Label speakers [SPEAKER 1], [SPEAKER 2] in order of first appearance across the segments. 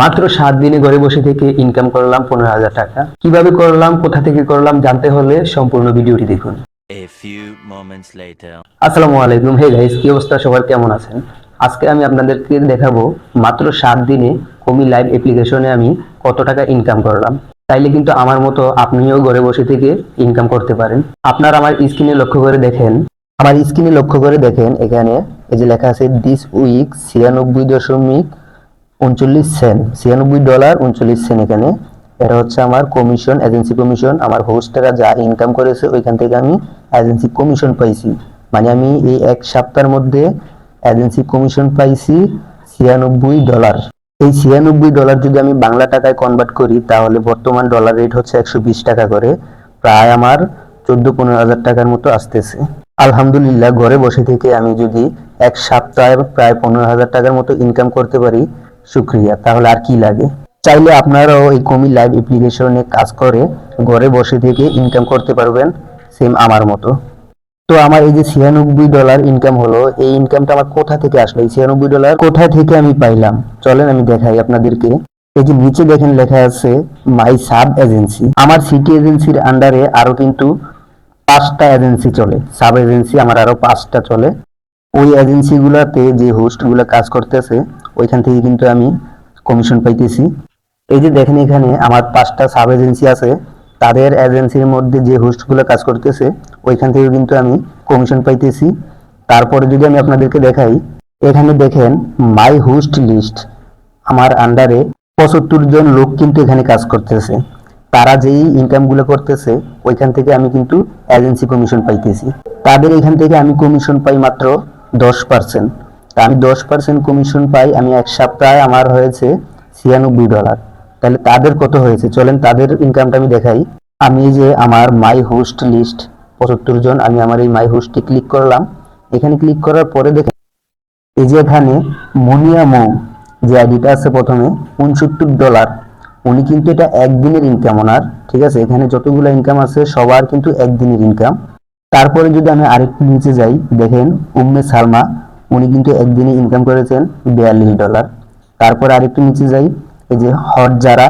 [SPEAKER 1] মাত্র সাত দিনে ঘরে বসে থেকে ইনকাম করলাম পনেরো হাজার টাকা। কীভাবে করলাম কোথা থেকে করলাম জানতে হলে সম্পূর্ণ ভিডিওটি দেখুন. আসসালামু আলাইকুম। হে গাইস কি অবস্থা? সবার কেমন আছেন? আজকে আমি আপনাদেরকে দেখাবো মাত্র সাত দিনে কমি লাইভ অ্যাপ্লিকেশনে আমি কত টাকা ইনকাম করলাম। চাইলে কিন্তু আমার মতো আপনিও ঘরে বসে থেকে ইনকাম করতে পারেন। আপনার আমার স্ক্রিনে লক্ষ্য করে দেখেন। আমার স্ক্রিনে লক্ষ্য করে দেখেন এখানে এই যে লেখা আছে দিস উইক ছিয়ানব্বই দশমিক উনচল্লিশ সেন্ট, ছিয়ানব্বই ডলার উনচল্লিশ সেন্ট এখানে। এটা হচ্ছে আমার কমিশন এজেন্সি কমিশন আমার হোস্টেরা যা ইনকাম করেছে, ওইখান থেকে আমি এজেন্সি কমিশন পাইছি। মানে আমি এই এক সপ্তাহের মধ্যে এজেন্সি কমিশন পাইছি ছিয়ানব্বই ডলার। এই ছিয়ানব্বই ডলার যদি আমি বাংলা টাকায় কনভার্ট করি, তাহলে বর্তমান ডলার রেট হচ্ছে একশো বিশ টাকা করে। প্রায় আমার চোদ্দ পনেরো হাজার টাকার মতো আসতেছে। আলহামদুলিল্লাহ, ঘরে বসে থেকে আমি যদি এক সপ্তাহে প্রায় পনেরো হাজার টাকার মতো ইনকাম করতে পারি শুক্রিয়া তাহলে আর কি লাগে? চাইলে আপনারাও এই কমি লাইভ অ্যাপ্লিকেশনে কাজ করে ঘরে বসে থেকে ইনকাম করতে পারবেন সেম আমার মতো। তো আমার এই যে ছিয়ানব্বই ডলার ইনকাম হলো, এই ইনকামটা আমার কোথা থেকে আসলো? এই ছিয়ানব্বই ডলার কোথা থেকে আমি পাইলাম? চলেন আমি দেখাই আপনাদেরকে। এই যে নিচে দেখেন লেখা আছে মাই সাব এজেন্সি আমার সিটি এজেন্সির আন্ডারে আরও কিন্তু পাঁচটা এজেন্সি চলে। সাব এজেন্সি আমার আরও পাঁচটা চলে। ওই এজেন্সিগুলোতে যে হোস্টগুলো কাজ করতেছে ওইখান থেকে কিন্তু আমি কমিশন পাইতেছি। এই যে দেখেন এখানে আমার পাঁচটা সাব এজেন্সি আছে, তাদের এজেন্সির মধ্যে যে হোস্টগুলো কাজ করতেছে, ওইখান থেকে কিন্তু আমি কমিশন পাইতেছি। তারপরে যদি আমি আপনাদেরকে দেখাই, এখানে দেখেন মাই হোস্ট লিস্ট আমার আন্ডারে পঁচাত্তর জন লোক কিন্তু এখানে কাজ করতেছে। তারা যেই ইনকামগুলো করতেছে, ওইখান থেকে আমি কিন্তু এজেন্সি কমিশন পাইতেছি। তাদের এখান থেকে আমি কমিশন পাই মাত্র দশ পার্সেন্ট তা আমি দশ পার্সেন্ট কমিশন পাই, আমি এক সপ্তাহে আমার হয়েছে ছিয়ানব্বই ডলার তাহলে তাদের কত হয়েছে? চলেন তাদের ইনকামটা আমি দেখাই। আমি যে আমার মাই হোস্ট লিস্ট পঁচাত্তর জন, আমি আমার এই মাই হোস্টে ক্লিক করলাম। এখানে ক্লিক করার পরে দেখেন, এই যে এখানে মনিয়া মৌ যে আইডিটা আছে প্রথমে, উনসত্তর ডলার উনি কিন্তু এটা একদিনের ইনকাম ওনার, ঠিক আছে? এখানে যতগুলো ইনকাম আছে, সবার কিন্তু একদিনের ইনকাম তারপরে যদি আমি আরেকটু নিচে যাই, দেখেন, উম্মে সালমা উনি কিন্তু একদিনে ইনকাম করেছেন বিয়াল্লিশ ডলার তারপরে আরেকটু নিচে যাই, এই যে হট যারা,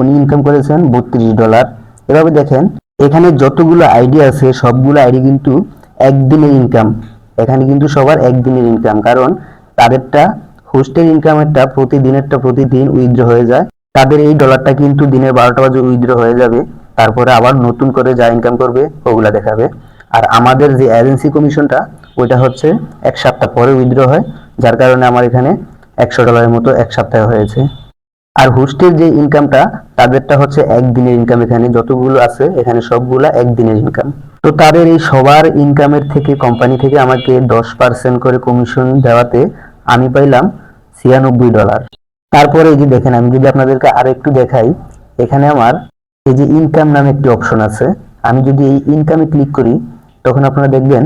[SPEAKER 1] উনি ইনকাম করেছেন বত্রিশ ডলার এভাবে দেখেন, এখানে যতগুলো আইডি আছে, সবগুলো আইডি কিন্তু একদিনের ইনকাম এখানে কিন্তু সবার একদিনের ইনকাম কারণ তাদেরটা হোস্টেল ইনকামেরটা প্রতিদিনেরটা প্রতিদিন উইথড্র হয়ে যায়। তাদের এই ডলারটা কিন্তু দিনের বারোটা বাজে উইথড্র হয়ে যাবে। তারপরে আবার নতুন করে যা ইনকাম করবে, ওগুলা দেখাবে। আর আমাদের যে এজেন্সি কমিশনটা ওইটা হচ্ছে এক সপ্তাহ পরে উইথড্র হয়, যার কারণে আমার এখানে একশো ডলারের মতো এক সপ্তাহে হয়েছে। আর হোস্টের যে ইনকামটা, তাদেরটা হচ্ছে একদিনের ইনকাম এখানে। যতগুলো আছে, এখানে সবগুলা একদিনের ইনকাম তো তাদের এই সবার ইনকামের থেকে কোম্পানি থেকে আমাকে দশ পার্সেন্ট করে কমিশন দেওয়াতে আমি পাইলাম ছিয়ানব্বই ডলার তারপরে এই যে দেখেন, আমি যদি আপনাদেরকে আরও একটু দেখাই, এখানে আমার এই যে ইনকাম নামে একটি অপশন আছে। আমি যদি এই ইনকামে ক্লিক করি, তখন আপনারা দেখবেন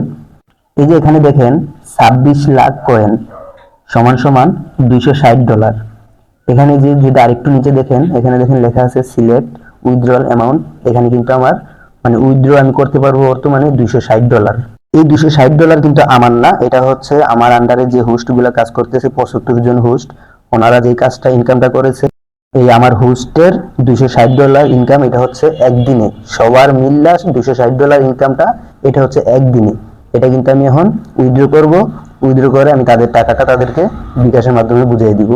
[SPEAKER 1] এই যে এখানে দেখেন, ছাব্বিশ লাখ কয়েন সমান সমান দুইশো ষাট ডলার এখানে যে যদি আরেকটু নিচে দেখেন, এখানে দেখেন লেখা আছে সিলেক্ট উইথড্রল অ্যামাউন্ট এখানে কিন্তু আমার মানে উইথড্র আমি করতে পারব বর্তমানে দুইশো ষাট ডলার এই দুশো ষাট ডলার কিন্তু আমার না, এটা হচ্ছে আমার আন্ডারে যে হোস্টগুলা কাজ করতেছে, পঁচাত্তর জন হোস্ট ওনারা যে কাজটা ইনকামটা করেছে, এই আমার হোস্টের দুশো ষাট ডলার ইনকাম এটা হচ্ছে একদিনে। সবার মিল্লা দুশো ষাট ডলার ইনকামটা এটা হচ্ছে একদিনে। এটা কিন্তু আমি এখন উইথড্র করব। উইথড্র করে আমি তাদের টাকাটা তাদেরকে বিকাশের মাধ্যমে বুঝিয়ে দিব।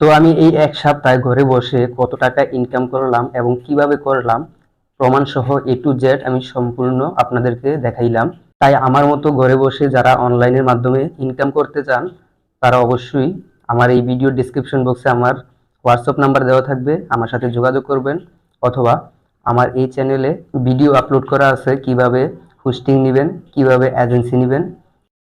[SPEAKER 1] তো আমি এই এক সপ্তাহে ঘরে বসে কত টাকা ইনকাম করলাম এবং কীভাবে করলাম প্রমাণ সহ এ টু জেড আমি সম্পূর্ণ আপনাদেরকে দেখাইলাম। তাই আমার মতো ঘরে বসে যারা অনলাইনের মাধ্যমে ইনকাম করতে চান, তারা অবশ্যই আমার এই ভিডিও ডিসক্রিপশন বক্সে আমার হোয়াটসঅ্যাপ নাম্বার দেওয়া থাকবে। আমার সাথে যোগাযোগ করবেন অথবা আমার এই চ্যানেলে ভিডিও আপলোড করা আছে কীভাবে হোস্টিং নেবেন, কীভাবে এজেন্সি নেবেন।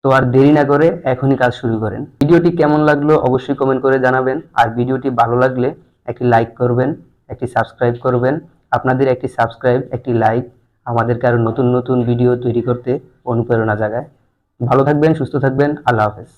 [SPEAKER 1] তো আর দেরি না করে এখনই কাজ শুরু করেন। ভিডিওটি কেমন লাগল অবশ্যই কমেন্ট করে জানাবেন। আর ভিডিওটি ভালো লাগলে একটি লাইক করবেন, একটি সাবস্ক্রাইব করবেন। আপনাদের একটি সাবস্ক্রাইব একটি লাইক আমাদেরকে আরও নতুন নতুন ভিডিও তৈরি করতে অনুপ্রেরণা জাগায়। ভালো থাকবেন, সুস্থ থাকবেন, আল্লাহ হাফেজ।